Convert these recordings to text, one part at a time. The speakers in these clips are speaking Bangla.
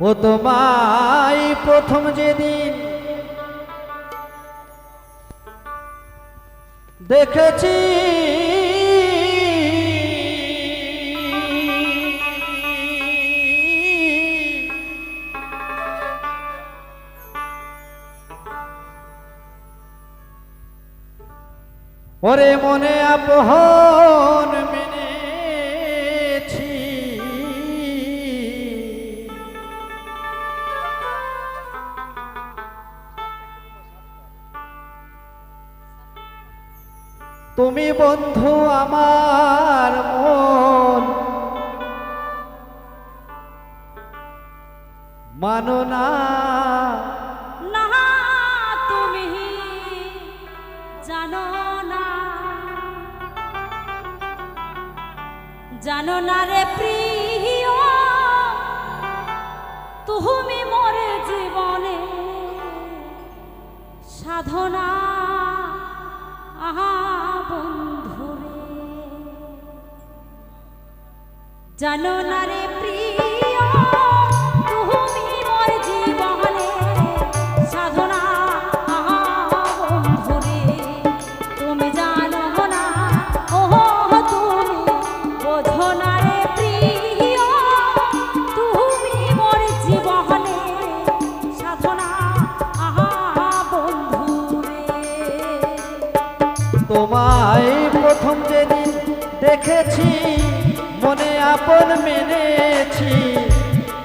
ও তোমায় প্রথম যেদিন দেখেছি ওরে মনে আপহন মেনেছি বন্ধু আমার মন। মানো না। তুমি জানো না। জানো না রে প্রিয়, তুমি মরে জীবনে সাধনা। আহা বন্ধুরে জানো না রে প্রিয়, তুমি মোর জীবনে সাধনা তুমি জানো তুমি বোঝো রে প্রিয়, তুমি মোর জীবনে সাধনা বন্ধুরে। তোমায় প্রথম যেদিন দেখেছি মনে আপন মেনেছি।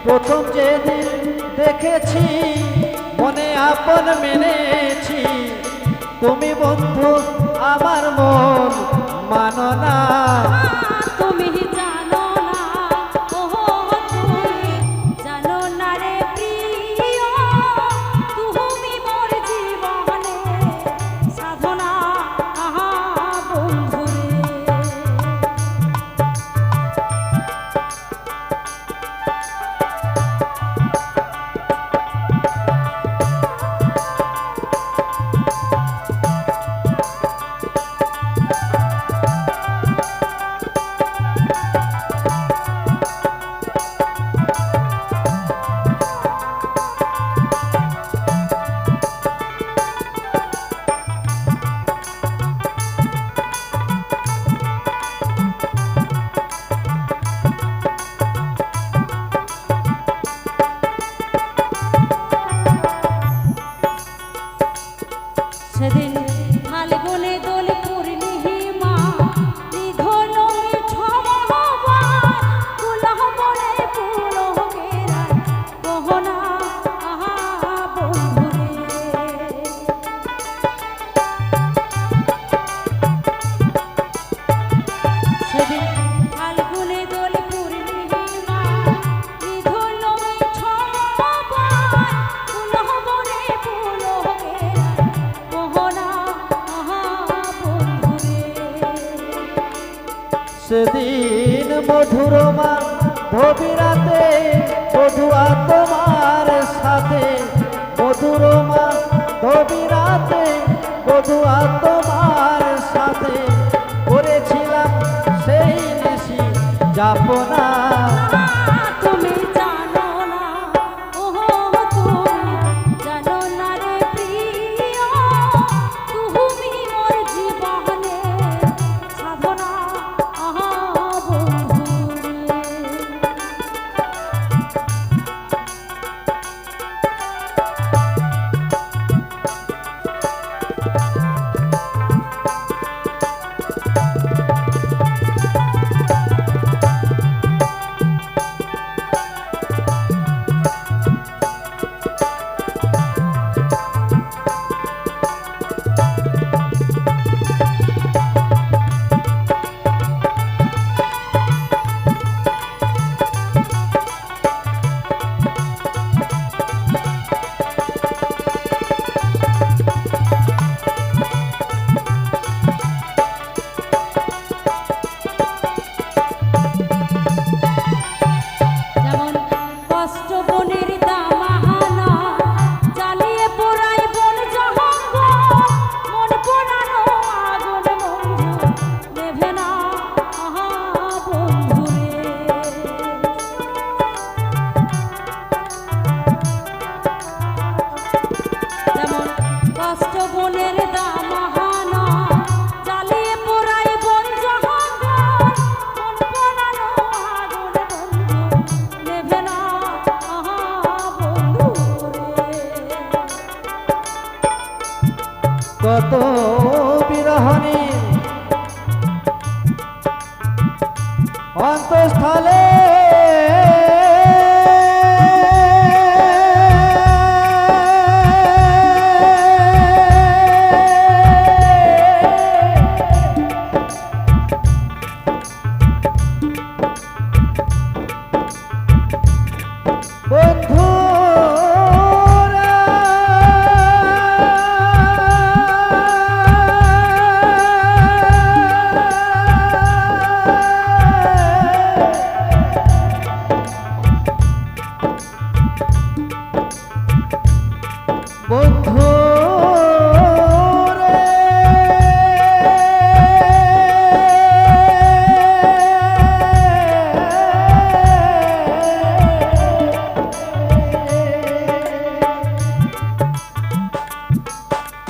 প্রথম যেদিন দেখেছি, মনে আপন মেনেছি। তুমি বন্ধু আমার মন, মানো না। তুমি মধুরমা ধবিরাতে মধুয়া তোমার সাথে করেছিলাম সেই নিশি যাপনা।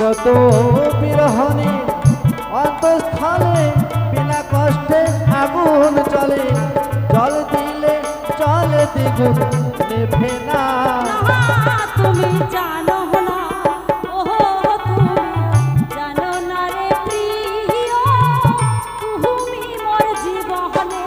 যত বিরহণে অন্তঃস্থলে বিনা কষ্টে আগুন চলে জল দিলে চলে দ্বিগুণ, নেভে না। তুমি জানো জানো না রে প্রিয় জীবনে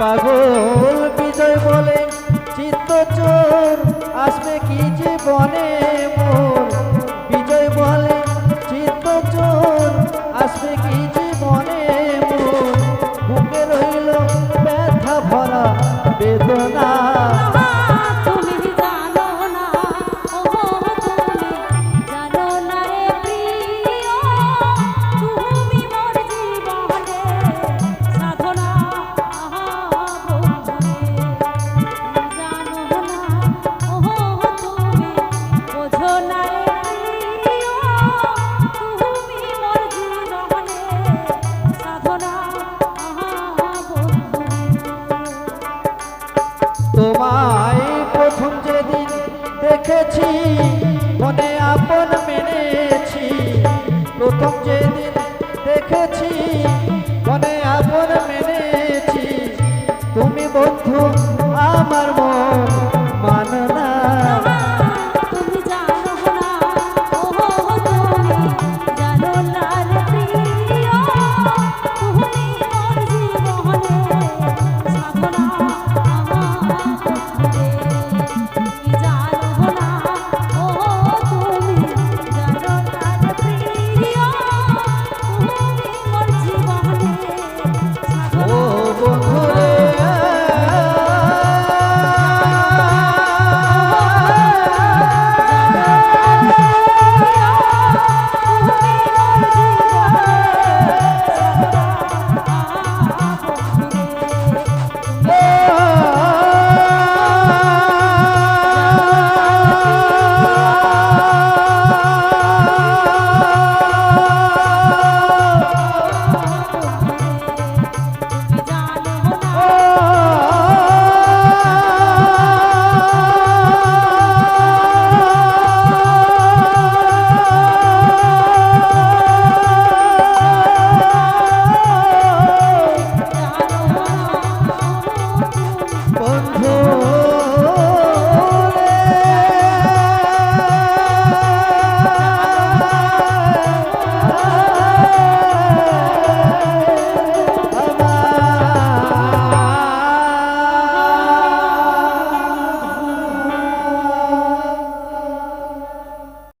পাগল বিজয় বলে চিত্ত চোর আসবে কি জীবনে মোর? বিজয় বলে চিত্ত চোর আসবে কি জীবনে মোর? বুকে রইল ব্যথা ভরা বেদনা।